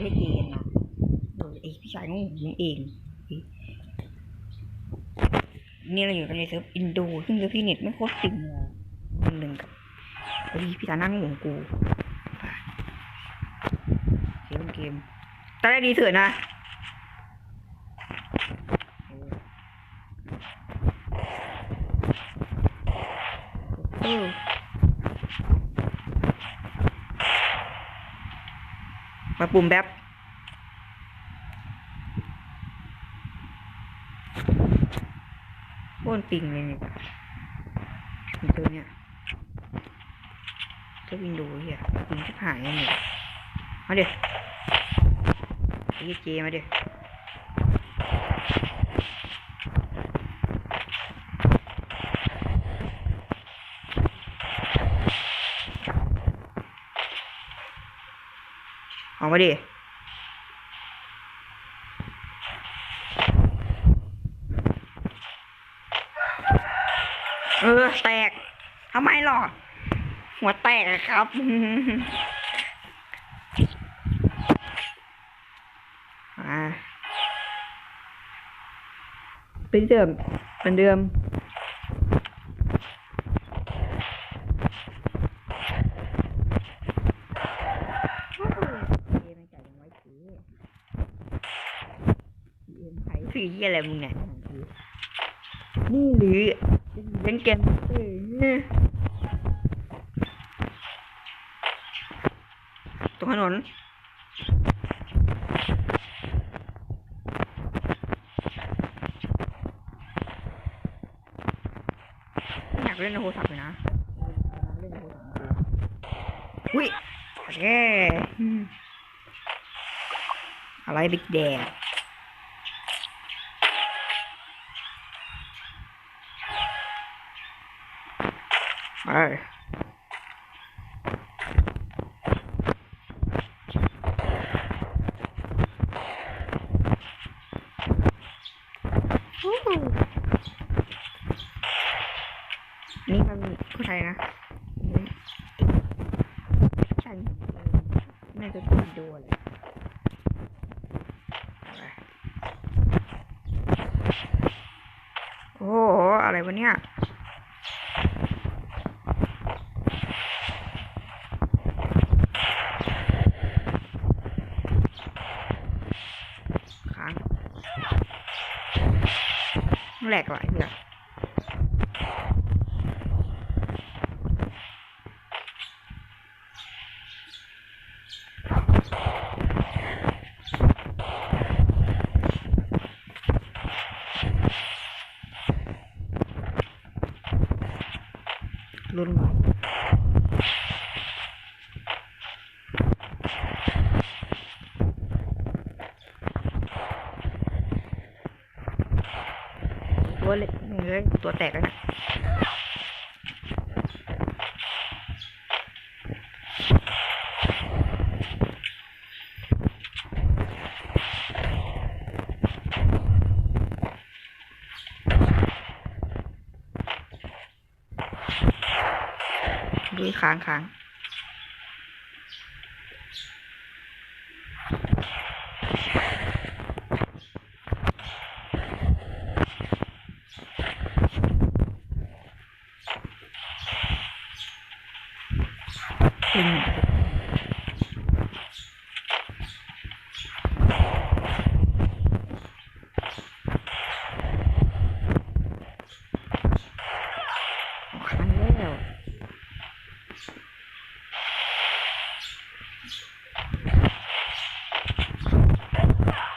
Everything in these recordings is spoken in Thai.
ไม่ได้เกณฑ์นะโดยไอพี่ชายของผมเอง นี่เราอยู่กันในเซิร์ฟอินโดซึ่งเซิร์ฟพี่เน็ตไม่โคตรจริงเลยคนหนึ่งกับไอพี่ตานั่งของกูเกมเกมตอนแรกดีเถื่อนนะเออมา ปุ่มแบบโค่นปิงเลยเนี่ยมีตัวเนี้ยตัววินดูเฮียปิงจะหายยังไงมาเดี๋ยวไอ้เจมาเดี๋ยว เอามาดิเออ แตกทำไมหรอ หัวแตกครับอ่าเป็นเดิมเป็นเดิม สีเหียอะไรมึงเนี่ยนี่หรือเล่นเกมเออตรงถนนอยาก เล่นในโทรศัพท์อยู่นะเล่นในโทรศัพท์อุ้ยโอเคอะไรบิ๊กแดงไปฮู้นี่มันผู้ชายนะนี่ฉันน่า จะตีดูเลยโอ้โห อะไรวะเนี่ยค้างแหลกหลายอย่างรุนแรงตัวเล็กเลย ตัวแตกแล้วนะดู ค้างค้างอืมค้างแล้ว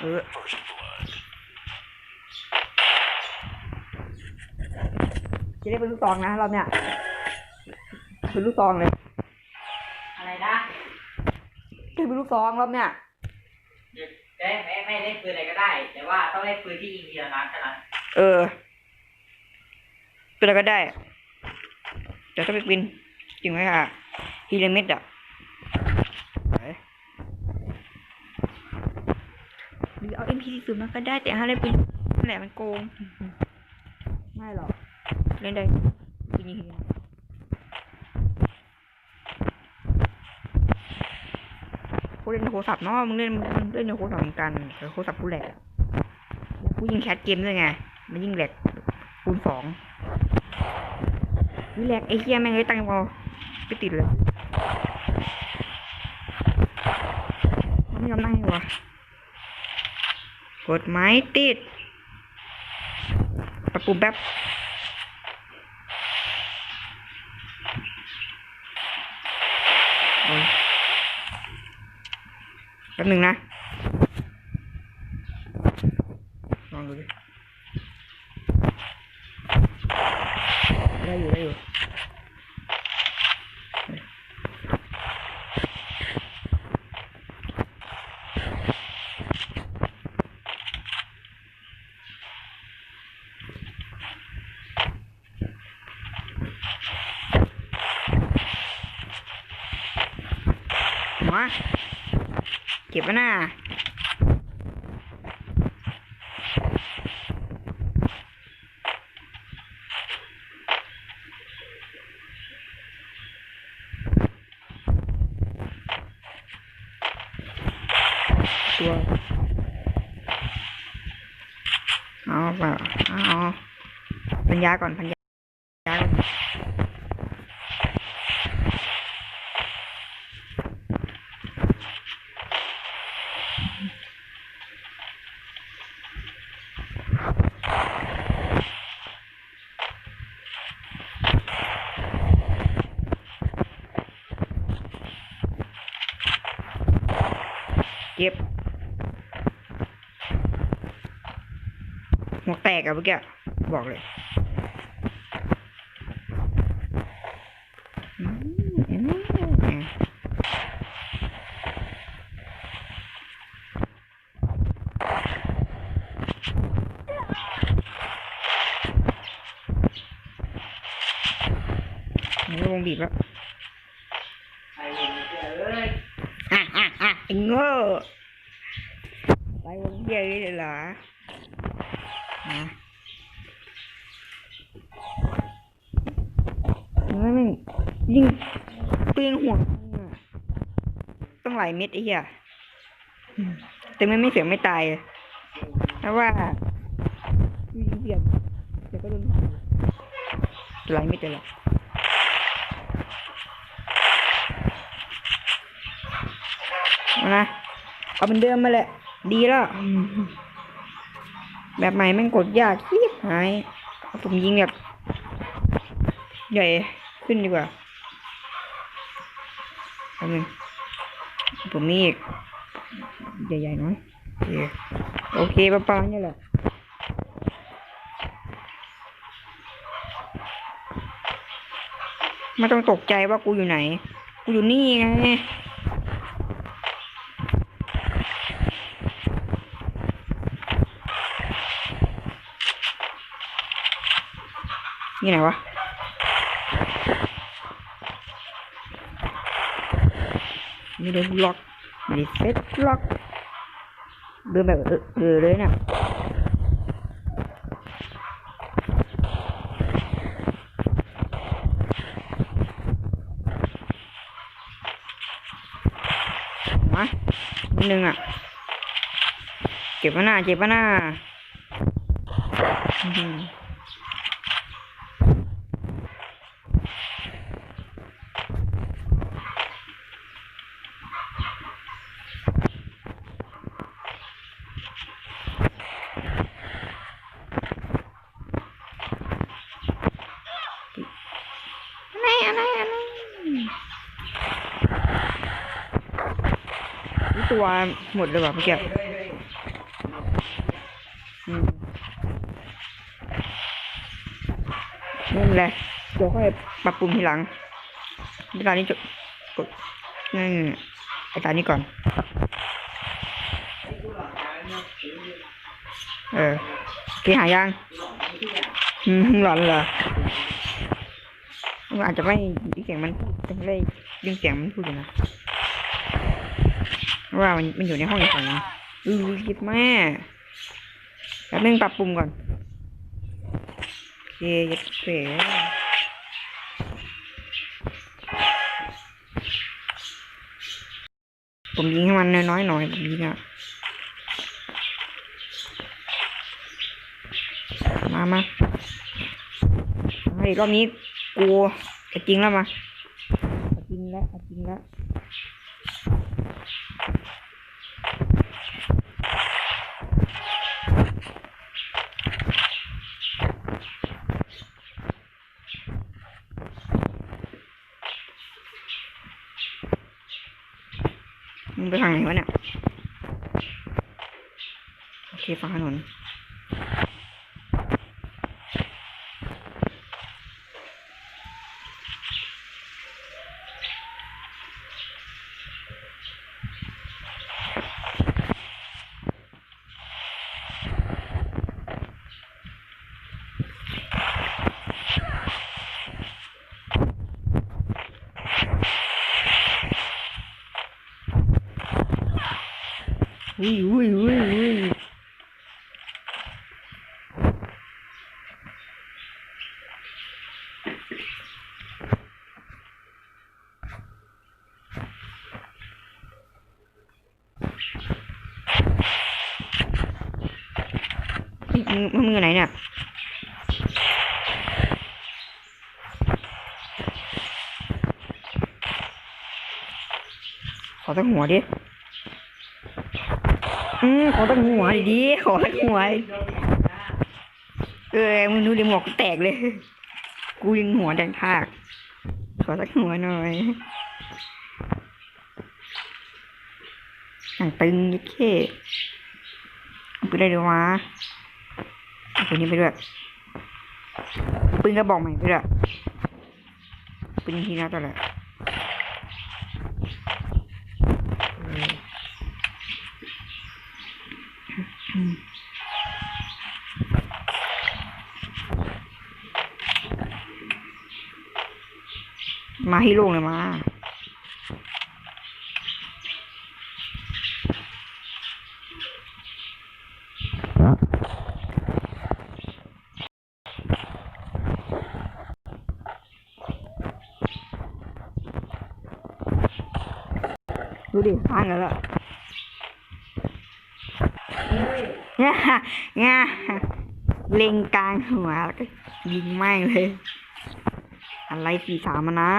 เออ จะได้เป็นลูกซองนะรอบเนี้ยเป็นลูกซองเลยอะไรนะได้เป็นลูกซองรอบเนี้ยได้ไม่ไม่เล่นปืนอะไรก็ได้ แต่ว่าต้องเล่นปืนที่ยิงทีละนัดเท่านั้นเออเป็นอะไรก็ได้เดี๋ยวต้องไปบินจริงไหมค่ะฮีเลมิดอะไหนหรือเอา MP ศูนย์มาก็ได้แต่ถ้าเล่นปืนนั่นแหละมันโกงไม่หรอก เล่นได้ปืนยิงทีเดียวโคกูเล่นโทรศัพท์เนาะมึงเล่นเล่นในโทรศัพท์เหมือนกันแต่โทรศัพท์กูแหลกอะแล้วกูยิงแคสเกมด้วยไง มันยิงแหลกคูณสองวิแหลกไอ้เหี้ยแม่งเลยตั้งเอไปติดเลยไม่ยอมนั่งวะกดไม้ติดปรับปรุงแป๊บ ป๊บหนึ่งนะลองดูดิได้อยู่ได้อยู่ มา เก็บไว้หน้าตัวเอาเปล่าเอาพันยาก่อนพันยาก่อนเก็บ หัวแตกอะเมื่อกี้บอกเลยอืมเห็นไหมนี่วงบีบแล้ว ไปเรียนเพื่อนเอ้ย อะอะอะไอ้โง่ไปวงเดียวเลยเหรอนะ ไม่ไม่ยิงปืนหัวมึงอะต้องหลายเม็ดไอ้เหี้ยแต่มันไม่เสียไม่ตายเพราะว่ายิงเสียงเดี๋ยวก็โดนหลายเม็ดเลยละนะเอาเป็นเดิมมาแหละ ดีแล้ว แบบใหม่แม่งกดยากที่หาย ผมยิงแบบ ใหญ่ ขึ้นดีกว่าอาหนึ่งผมมีอีก ใหญ่ๆหน่อยโอเคโอเคประมาณนี้แหละไม่ต้องตกใจว่ากูอยู่ไหน กูอยู่นี่ไงนี่ไหนวะ ไม่ได้ล็อกไม่ได้เซ็ตล็อกเดินแบบเออเออเลยเนี่ยมานิดนึงอะ เก็บไว้หน้าเก็บไว้หน้าอื้อหือ อะไรอะไรอะไร นี่ตัวหมดเลยว่ะเมื่อกี้เฮ้ยเฮ้ยอืมนี่แหละเดี๋ยวค่อยปรับปรุงทีหลังเวลานี้จะกดนั่นไอ้ตานี้ก่อน เออโอเคหายังอืมหลอนเหรออาจจะไม่ยินเสียงมันพูดแต่ไม่ได้ยินเสียงมันพูดอยู่นะ ว่ามันมันอยู่ในห้องอีกฝั่งนึงอือคิดแม่แป๊บนึงปรับปรุงก่อนโอเคยัดเสผมยิงให้มันน้อยๆหน่อยผมยิงอะมามามาอีกรอบนี้กูจะจริงแล้วมาเอาจริงแล้วอาจริงแล้ว มึงไปทางไหนวะเนี่ย โอเคฟังถนน อุ้ยอุ้ยอุ้ยอุ้ยมึงมึงมึง อยู่ไหนเนี่ยขอตั้งหัวดิอืมขอตั้งหัวดีขอตั้งหัวเออมึงดูดิหมวกแตกเลย กูยังหัวแดงภาค ขอสักหัวหน่อยหนังตึงยิ่เท่เอาไปเลยดีวะปืนนี้ไปด้วยปืนกระบอกใหม่ไปด้วยปืนทีนะตัวแหละเอออืม มาให้โลงเลยมา ดูดิพังกันแล้วเนี่ยเนี่ยเล็งกลางหัวแล้วก็ยิงแม่เลย อะไรสี่สามอะนะ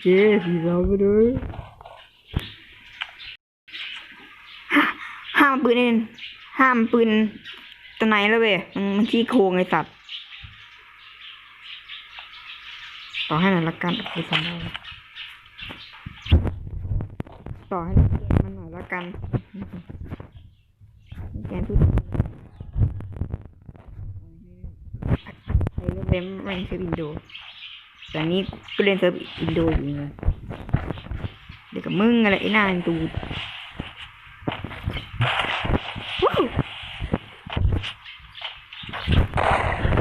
เจ๊สี่สามไปเลยห้ามปืนเองห้ามปืนตัวไหนแล้วเว้ยมันมันขี้โคงไอสัตว์ต่อให้หน่อยละกันไปสองได้ต่อให้มันหน่อยละกันแกนทุกใครเล่นเล่นไม่ใช่วินโดว์แต่อันนี้กูเล่นเซิร์ฟอินโดอยู่ไงเดี๋ยวกับมึงอะไรไอ้น้าตูด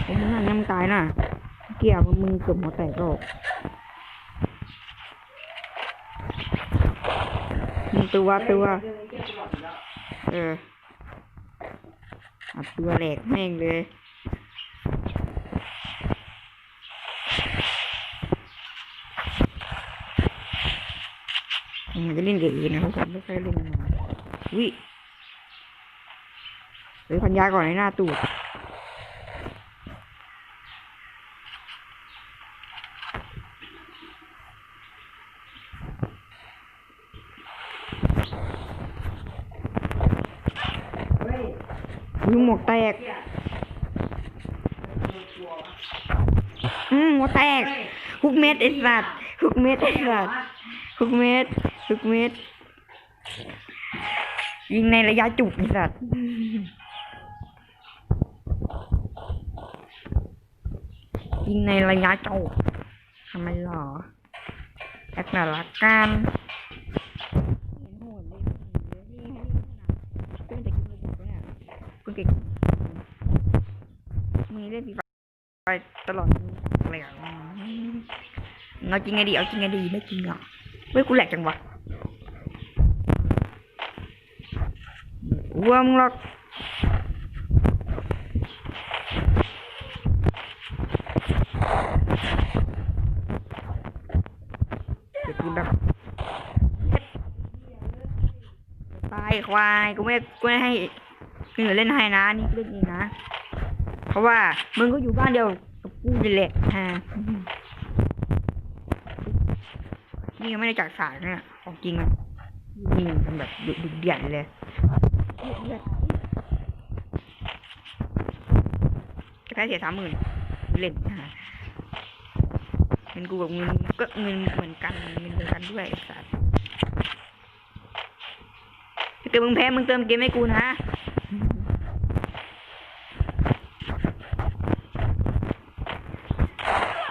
ผมมึงนั่นน้ำตายน่ะเกี่ยวกับมึงเกือบหัวแตกหรอกมึงตัวตัวเออตัวแหลกแม่งเลย ผมจะเล่นเกมอื่นะครับผมไม่เคยเล่นมาวิเฮ้ยพันยาก่อนในหน้าตูดยุงหมวกแตก อืมหัวแตก ฮุกเม็ดไอ้สัตว์ฮุกเม็ดไอ้สัตว์ ทุกเม็ดทุกเม็ดยิงในระยะจุกอ้สัตว์ยิงในระยะจุกทำไมหรอแอคหน่ารักกันมึงเล่นฟีไปตลอดเลยอะเอาจริงไงดี เอาจริงไงดี ไม่จริงอะ เว้ยกูแหลกจังวะวัวมึงหรอกเดี๋ยวกูแบบตายควายกูไม่กูไม่ให้คนอื่นเล่นให้นะนี่เล่นเองนะ เพราะว่ามึงก็อยู่บ้านเดียวกับกูนี่แหละอ่า นี่ยังไม่ได้จัดสารนะของจริงอะนี่มันเป็นแบบดุดเดือดเลยจะแพ้เสียสามหมื่นเล่นนะเงินกูกับเงินก็เงินเหมือนกันเงินเดียวกันด้วยไอ้สัสถ้าเกิดมึงแพ้มึงเติมเกมให้กูนะ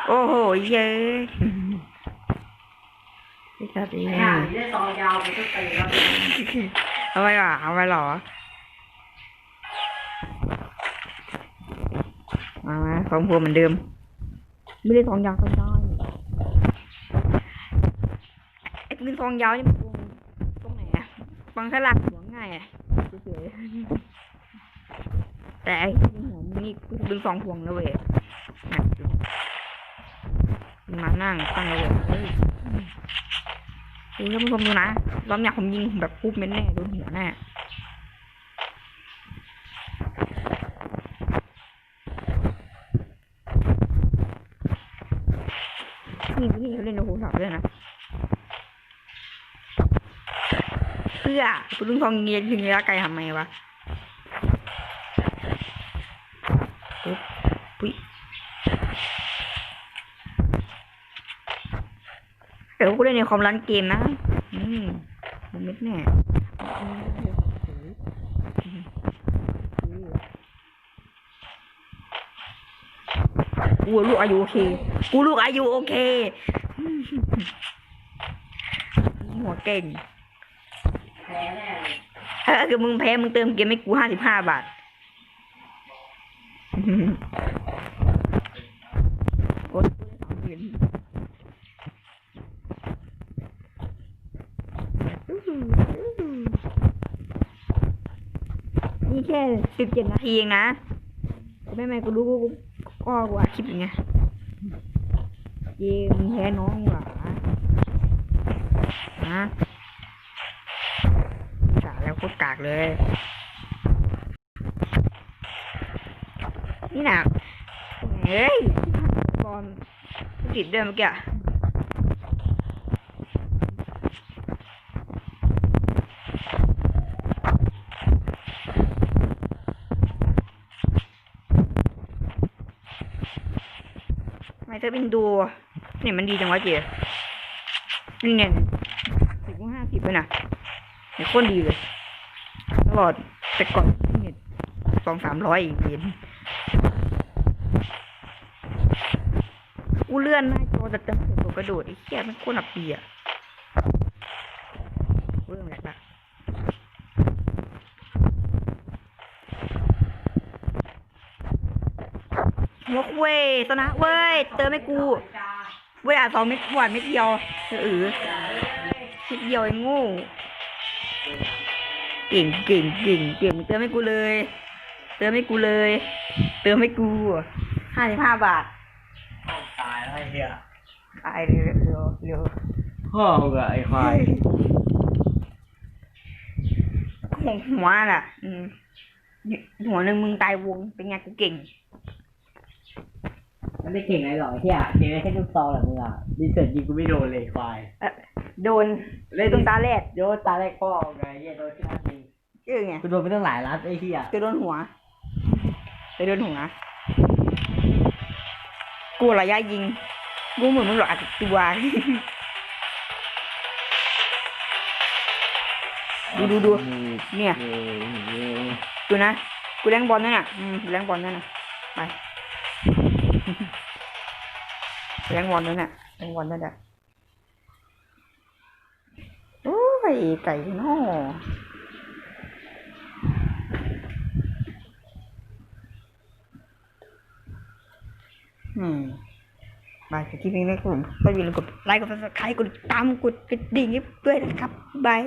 โอ้โหเย้ ไอ้สัตว์เอ้ยไอ้ห่านี่ได้ซองยาวไปทุกปีแล้วเอาไปว่ะเอาไปหรอมามาของพวเหมือนเดิม ไม่ได้ทองยาวก็ได้ไอ้ปืนทองยาวนี่มันตรงตรงไหนอะฟังสลักหัวง่ายอะเฉยๆแต่ไอ้ที่หัวมึงนี่กูดึงสองพวงนะเว้ยหนักอยู่มานั่งตั้งเลยเฮ้ คุณท่านผู้ชมดูนะรอบเนี้ยผมยิงแบบปุ๊บเม็นแน่โดนหัวแน่นี่นี่เขาเล่นโอ้โหสับเลยนะเพื่อคุณลุงทองเงียถึงระยะไกลทำไมวะปุ๊บปุ๊ย เดี๋ยวกูเล่นในคอมร้านเกมนะอืมมันเม็ดแน่กูลูกอายุโอเค กูลูกอายุโอเค หัวเก่งแพ้แน่ถ้าเกิดมึงแพ้มึงเติมเกมให้กูห้าสิบห้าบาท กดสามหมื่น นี่แค่สิบเจ็ดนาทีเองนะไม่ไม่กูรู้กูก็กูอัดคลิปอย่างเงี้ยเกมมึงแพ้น้องเหรอฮะกากแล้วโคตรกากเลย นี่หนักเฮ้ยบอลติดด้วยเมื่อกี้อะทำไม เธอเป็นดูเนี่ยมันดีจังวะเจ๊นี่เนี่ยสิบห้าสิบเลยนะเนี่ยโคตรดีเลยตลอดแต่ก่อนเนี่ยสองสามร้อยอีกเย็นกูเลื่อนหน้าจอแต่จังเสียตัวกระโดดไอ้แค่มันโคตรหนักปีอะกูเริ่มแหลกละ งกเว้ยชนะเว้ย เติมให้กูจ้าเว้ยอะสองเม็ดหวานเม็ดเดียวเออเออเม็ดเดียวไอ้โง่เก่งเก่งเก่งเก่งเติมให้กูเลย เติมให้กูเลย เติมให้กูห้าสิบห้าบาทตายแล้วไอ้เหี้ยตายเร็วเร็วเร็วพ่อมึงอะไอ้ควายหัวหัวน่ะอืมหัวหนึ่งมึงตายวงเป็นไงกูเก่ง มันไม่เก่งอะไรหรอกไอ้เหี้ยเก่งได้แค่ลูกซองแหละมึงอะดีเสร็จยิงกูไม่โดนเลยควายเอ่อโดนเลยตรงตาแรกโดนตาแรกพ่อไงไอ้เหี้ยโดนที่นั่นจริงเออไงกูโดนไปตั้งหลายล้านไอ้เหี้ยจะโดนหัวจะโดนหัว กูระยะยิง กูเหมือนมึงหลอกอัดตัว ดูดูดูเนี่ย ดูนะ กูแรงบอลนั่นน่ะ อืมแรงบอลนั่นน่ะ ไป แรงบอลนั่นน่ะแรงบอลนั่นน่ะโอ้ยไก่น้ออืมบายคลิปนี้นะครับผมก็อย่าลืมกดไลค์กดซับสไครต์กดติดตามกดกระดิ่งด้วยนะครับบาย